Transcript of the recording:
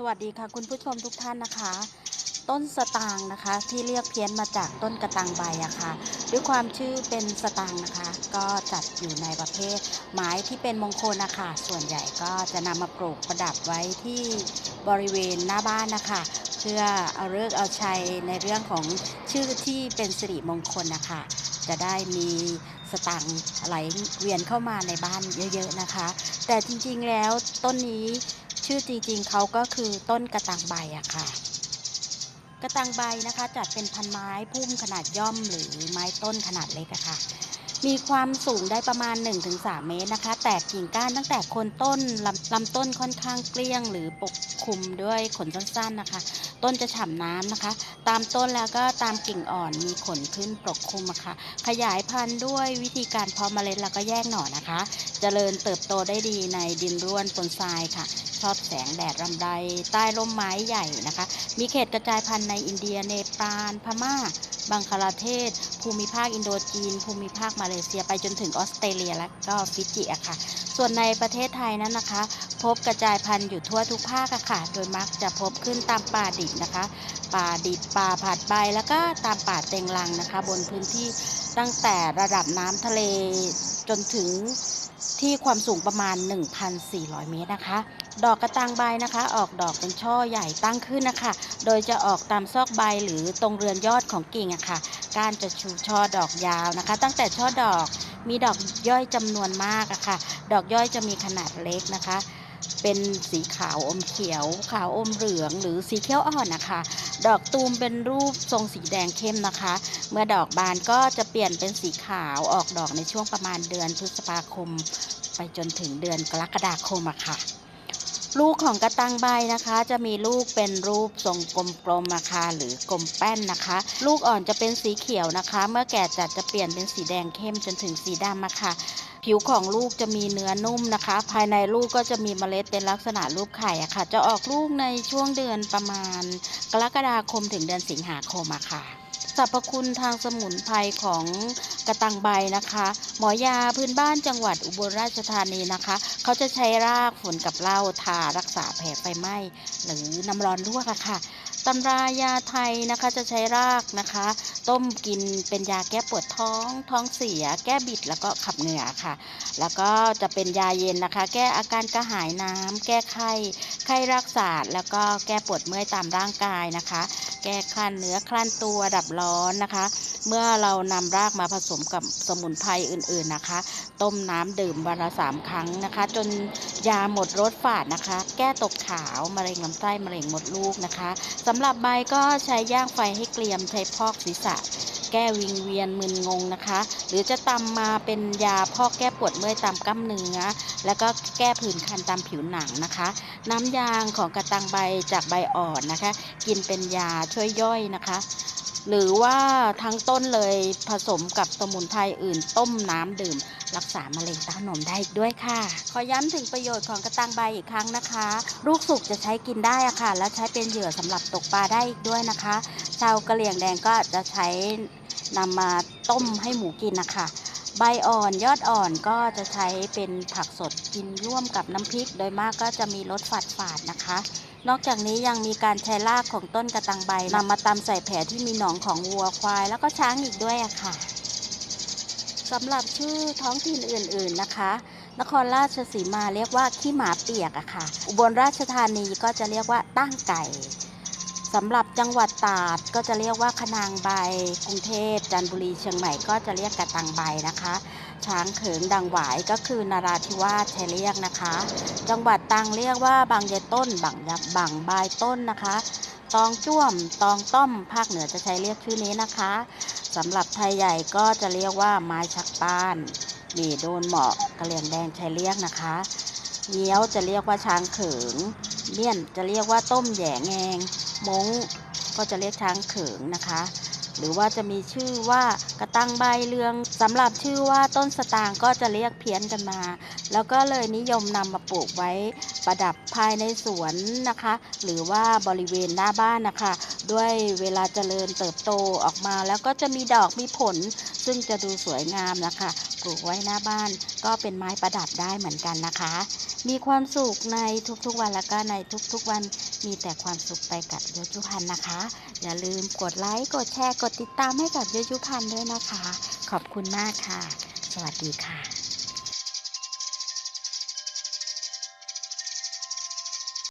สวัสดีค่ะคุณผู้ชมทุกท่านนะคะ ต้นสตางนะคะ ที่เรียกเพี้ยนมาจากต้นกระตังใบอะค่ะ ด้วยความชื่อเป็นสตางนะคะ ก็จัดอยู่ในประเภท ไม้ที่เป็นมงคลนะคะส่วนใหญ่ก็จะนำมาปลูกประดับไว้ที่บริเวณหน้าบ้านนะคะ เพื่อเอาเลิกเอาชัยในเรื่องของชื่อที่เป็นสิริมงคลนะคะ จะได้มีสตางไหลเวียนเข้ามาในบ้านเยอะ ๆนะคะ แต่จริงๆแล้วต้นนี้ ชื่อจริงๆเขาก็คือต้นกระตังใบอะค่ะ กระตังใบนะคะจัดเป็นพันไม้พุ่มขนาดย่อมหรือไม้ต้นขนาดเล็กอะค่ะ มีความสูงได้ประมาณ 1-3 เมตรนะคะ แตกกิ่งก้านตั้งแต่โคนต้นลำลำต้นค่อนข้างเกลี้ยง หรือปกคลุมด้วยขนสั้นๆนะคะ ต้นจะฉ่ำน้ำนะคะ ตามต้นแล้วก็ตามกิ่งอ่อนมีขนขึ้นปกคลุมะค่ะ ขยายพันธุ์ด้วยวิธีการเพาะเมล็ดแล้วก็แยกหน่อนะคะเจริญเติบโตได้ดีในดินร่วนปนทรายค่ะ ชอบแสงแดดรำไรใต้ร่มไม้ใหญ่นะคะ มีเขตกระจายพันธุ์ในอินเดียเนปาลพม่า บังคลาเทศ ภูมิภาคอินโดจีน ภูมิภาคมาเลเซีย ไปจนถึงออสเตรเลียและก็ฟิจิอะค่ะ ส่วนในประเทศไทยนั้นนะคะ พบกระจายพันธุ์อยู่ทั่วทุกภาคอะค่ะ โดยมักจะพบขึ้นตามป่าดิบนะคะ ป่าดิบป่าผาดใบแล้วก็ตามป่าเต็งรังนะคะ บนพื้นที่ตั้งแต่ระดับน้ำทะเลจนถึง ที่ความสูงประมาณ 1,400 เมตรนะคะ ดอกกระตังใบนะคะ ออกดอกเป็นช่อใหญ่ตั้งขึ้นนะคะ โดยจะออกตามซอกใบหรือตรงเรือนยอดของกิ่งอะค่ะก้านจะชูช่อดอกยาวนะคะ ตั้งแต่ช่อดอกมีดอกย่อยจำนวนมากอะค่ะ ดอกย่อยจะมีขนาดเล็กนะคะ เป็นสีขาวอมเขียว ขาวอมเหลืองหรือสีเขียวอ่อนนะคะ ดอกตูมเป็นรูปทรงสีแดงเข้มนะคะ เมื่อดอกบานก็จะเปลี่ยนเป็นสีขาวออกดอกในช่วงประมาณเดือนพฤษภาคม ไปจนถึงเดือนกรกฎาคมอะค่ะลูกของกระตังใบนะคะ จะมีลูกเป็นรูปทรงกลมๆนะคะหรือกลมแป้นนะคะ ลูกอ่อนจะเป็นสีเขียวนะคะ เมื่อแก่จัดจะเปลี่ยนเป็นสีแดงเข้มจนถึงสีดำอะค่ะ ผิวของลูกจะมีเนื้อนุ่มนะคะ ภายในลูกก็จะมีเมล็ดเป็นลักษณะรูปไข่อะค่ะ จะออกลูกในช่วงเดือนประมาณ กรกฎาคมถึงเดือนสิงหาคมอะค่ะสรรพคุณทางสมุนไพรของ กระตังใบนะคะ หมอยาพื้นบ้านจังหวัดอุบลราชธานีนะคะ เขาจะใช้รากฝนกับเหล้าทารักษาแผลไฟไหม้หรือน้ำร้อนลวกอะค่ะตำรายาไทยนะคะจะใช้รากนะคะ ต้มกินเป็นยาแก้ปวดท้อง ท้องเสีย แก้บิดแล้วก็ขับเหงื่อค่ะ แล้วก็จะเป็นยาเย็นนะคะ แก้อาการกระหายน้ำแก้ไข้ไข้รักษาแล้วก็แก้ปวดเมื่อยตามร่างกายนะคะ แก้คลั่นเนื้อคลั่นตัวดับร้อนนะคะ เมื่อเรานำรากมาผสมกับสมุนไพรอื่นๆนะคะ ต้มน้ำดื่มวันละสามครั้งนะคะ จนยาหมดรสฝาดนะคะ แก้ตกขาวมะเร็งลำไส้มะเร็งมดลูกนะคะสำหรับใบก็ใช้ย่างไฟให้เกรียมใช้พอกศีรษะแก้วิงเวียนมึนงงนะคะ หรือจะตำมาเป็นยาพอกแก้ปวดเมื่อยตามกล้ามเนื้อ แล้วก็แก้ผื่นคันตามผิวหนังนะคะ น้ำยางของกระตังใบจากใบอ่อนนะคะ กินเป็นยาช่วยย่อยนะคะ หรือว่าทั้งต้นเลยผสมกับสมุนไพรอื่นต้มน้ำดื่ม รักษามะเร็งเต้านมได้อีกด้วยค่ะ ขอย้ำถึงประโยชน์ของกระตังใบอีกครั้งนะคะ ลูกสุกจะใช้กินได้อะค่ะ และใช้เป็นเหยื่อสำหรับตกปลาได้อีกด้วยนะคะชาวกะเหรี่ยงแดงก็จะใช้นำมาต้มให้หมูกินนะคะ ใบอ่อนยอดอ่อนก็จะใช้เป็นผักสดกินร่วมกับน้ำพริก โดยมากก็จะมีรสฝาดฝาดๆนะคะ นอกจากนี้ยังมีการใช้รากของต้นกระตังใบนำมาตำใส่แผลที่มีหนองของวัวควาย แล้วก็ช้างอีกด้วยอะค่ะสำหรับชื่อท้องถิ่นอื่น ๆนะคะ นครราชสีมาเรียกว่าขี้หมาเปียกอะค่ะ อุบลราชธานีก็จะเรียกว่าตั้งไก่ สำหรับจังหวัดตราดก็จะเรียกว่าขนางใบ กรุงเทพจันทบุรีเชียงใหม่ก็จะเรียกกระตังใบนะคะ ช้างเขิงดังหวายก็คือนาราธิวาสใช้เรียกนะคะ จังหวัดตังเรียกว่าบางยายต้นบางยับบังใบต้นนะคะ ตองจ้วมตองต้อมภาคเหนือจะใช้เรียกชื่อนี้นะคะสำหรับไทยใหญ่ก็จะเรียกว่าไม้ชักป้านมีโดนเหมาะกระเหลี่ยงแดงใช้เรียกนะคะเงี้ยวจะเรียกว่าช้างเขิงเมี่ยนจะเรียกว่าต้มแหย่แงง มงก็จะเรียกช้างเขิงนะคะ หรือว่าจะมีชื่อว่ากระตังใบเรืองสำหรับชื่อว่าต้นสตางก็จะเรียกเพี้ยนกันมาแล้วก็เลยนิยมนำมาปลูกไว้ประดับภายในสวนนะคะ หรือว่าบริเวณหน้าบ้านนะคะ ด้วยเวลาเจริญเติบโตออกมา แล้วก็จะมีดอกมีผล ซึ่งจะดูสวยงามนะคะปลูกไว้หน้าบ้านก็เป็นไม้ประดับได้เหมือนกันนะคะ มีความสุขในทุกๆวันแล้วก็ในทุกๆวันมีแต่ความสุขไปกับโยจุพันธ์นะคะ อย่าลืมกดไลค์กดแชร์กดติดตามให้กับโยจุพันธ์ด้วยนะคะ ขอบคุณมากค่ะ สวัสดีค่ะ